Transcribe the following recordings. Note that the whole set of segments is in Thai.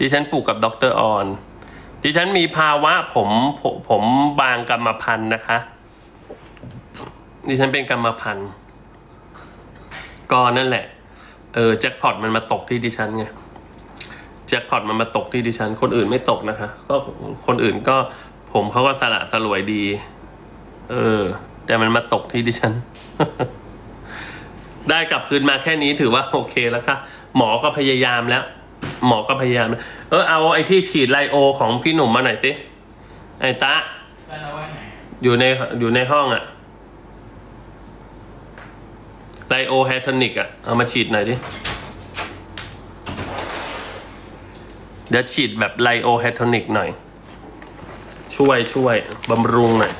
ดิฉันปลูกกับดรออนดิฉันมีภาวะผมผมผมบางกรรมพันธุ์นะคะ ดิฉันเป็นกรรมพันธุ์ก็นั่นแหละ เออแจ็คพอตมันมาตกที่ดิฉันไงแจ็คพอตมันมาตกที่ดิฉัน คนอื่นไม่ตกนะคะ ก็คนอื่นก็ผมเขาก็สละสลวยดี เออ แต่มันมาตกที่ดิฉัน ได้กลับคืนมาแค่นี้ถือว่าโอเคแล้วค่ะ หมอก็พยายามแล้ว หมอก็พยายาม เออเอาไอ้ที่ฉีดไลโอของพี่หนุ่มมาหน่อยสิไอ้ตะอยู่ในอยู่ในห้องอะไลโอไฮโทนิกอะเอามาฉีดหน่อยดิเดี๋ยวฉีดแบบไลโอไฮโทนิกหน่อย ช่วยช่วยบำรุงหน่อย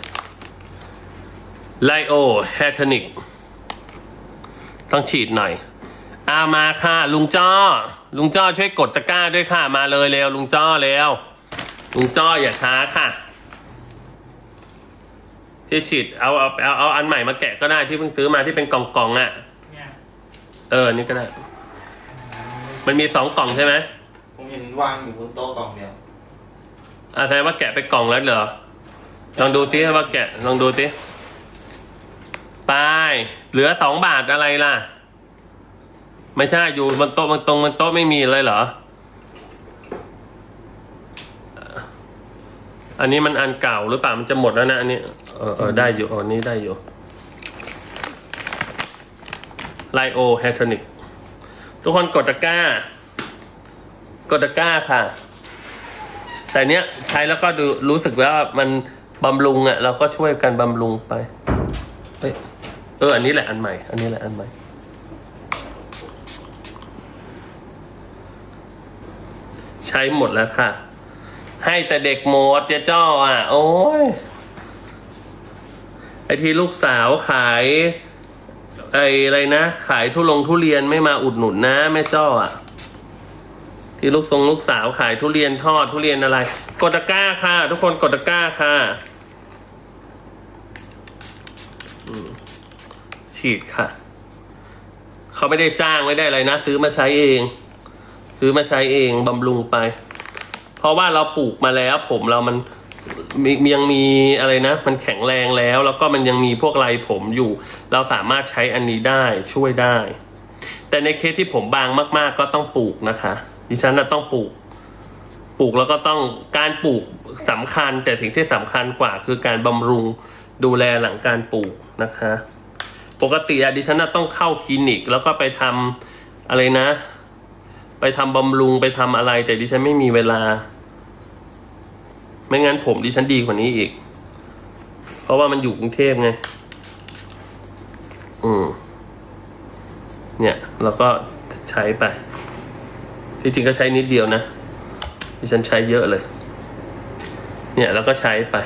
ไลโอไฮโทนิกต้องฉีดหน่อย อามาค่ะ ลุงจ้อ ลุงจ้อช่วยกดตะกร้าด้วยค่ะ มาเลยเร็วลุงจ้อเร็วลุงจ้ออย่าช้าค่ะที่ฉีดเอาเอาเอาเอาอันใหม่มาแกะก็ได้ที่เพิ่งซื้อมาที่เป็นกล่องกล่องๆอะ เนี่ยเออนี่ก็ได้ มันมีสองกล่องใช่ไหมผมเห็นวางอยู่บนโต๊ะกล่องเดียวอ่าแสดงว่าแกะไปกล่องแล้วเหรอ ลองดูซิว่าแกะลองดูซิไปเหลือสองบาทอะไรล่ะ ไม่ใช่อยู่บนโต๊ะบนตรงบนโต๊ะไม่มีเลยเหรอ อันนี้มันอันเก่าหรือเปล่ามันจะหมดแล้วนะอันนี้เออเออได้อยู่ออนี้ได้อยู่ไลโอแฮทนิกทุกคนกดตะกร้า กดตะกร้าค่ะ แต่เนี้ยใช้แล้วก็ดูรู้สึกว่ามันบำรุงอะ่ะ เราก็ช่วยกันบำรุงไป เอ้ยเอออันนี้แหละอันใหม่ อันนี้แหละอันใหม่ ช้หมดแล้วค่ะ ให้แต่เด็กหมดเจ๊จ้ออะ โอ้ยไอที่ลูกสาวขายไออะไรนะ ขายทุลงทุเรียนไม่มาอุดหนุนนะแม่จ้ออะ ที่ลูกทรงลูกสาวขายทุเรียนทอดทุเรียนอะไร กดตะกร้าค่ะ ทุกคนกดตะกร้าค่ะฉีดค่ะ เขาไม่ได้จ้างไม่ได้อะไรนะ ซื้อมาใช้เอง ซื้อมาใช้เองบำรุงไป เพราะว่าเราปลูกมาแล้ว ผมเรามันมียังมีอะไรนะ มันแข็งแรงแล้ว แล้วก็มันยังมีพวกไรผมอยู่ เราสามารถใช้อันนี้ได้ช่วยได้ แต่ในเคสที่ผมบางมาก ๆ ก็ต้องปลูกนะคะ ดิฉันน่ะต้องปลูก ปลูกแล้วก็ต้องการปลูกสำคัญ แต่สิ่งที่สำคัญกว่าคือการบำรุงดูแลหลังการปลูกนะคะ ปกติอะดิฉันน่ะต้องเข้าคลินิกแล้วก็ไปทำอะไรนะ ไปทำบำรุงไปทำอะไร แต่ดิฉันไม่มีเวลา ไม่งั้นผมดิฉันดีกว่านี้อีก เพราะว่ามันอยู่กรุงเทพไง อืม เนี่ยเราก็ใช้ไป ที่จริงก็ใช้นิดเดียวนะที่ฉันใช้เยอะเลย เนี่ยแล้วก็ใช้ไป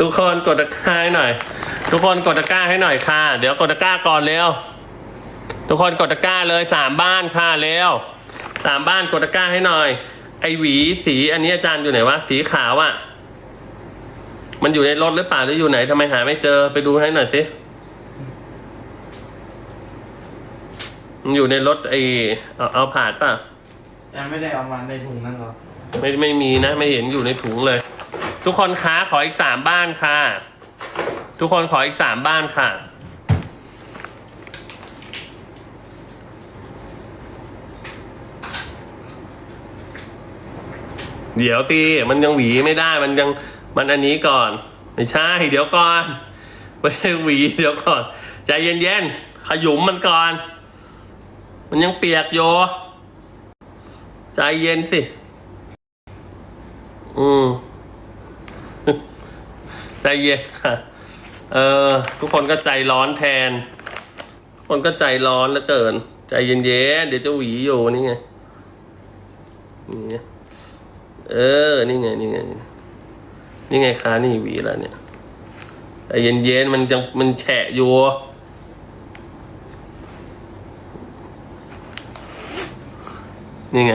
ทุกคนกดตะกร้าให้หน่อย ทุกคนกดตะกร้าให้หน่อยค่ะ เดี๋ยวกดตะกร้าก่อนเร็ว ทุกคนกดตะกร้าเลยสามบ้านค่ะเร็วสามบ้านกดตะกร้าให้หน่อย ไอหวีสีอันนี้อาจารย์อยู่ไหนวะสีขาวอะ่ะ มันอยู่ในรถหรือเปล่าหรืออยู่ไหนทำไมหาไม่เจอไปดูให้หน่อยสิมันอยู่ในรถไอเอาเอาผ่านป่ะยังไม่ได้เอามาในถุงนั่นหรอไม่ไม่มีนะ ไม่เห็นอยู่ในถุงเลย ทุกคนคะขออีกสามบ้านค่ะ ทุกคนขออีกสามบ้านค่ะ เดี๋ยวตีมันยังหวีไม่ได้มันยังมันอันนี้ก่อน ไม่ใช่ เดี๋ยวก่อนไม่ใช่หวีเดี๋ยวก่อน ใจเย็นๆขยุมมันก่อน มันยังเปียกอยู่ใจเย็นสิ อืม ใจเย็นค่ะ เออ ทุกคนก็ใจร้อนแทน ทุกคนก็ใจร้อนเหลือเกิน ใจเย็นๆเดี๋ยวจะหวีอยู่นี่ไงนี่ไงเออ นี่ไง นี่ไง นี่ไงคะนี่หวีแล้วเนี่ยใจเย็นๆมันยังมันแฉะอยู่นี่ไง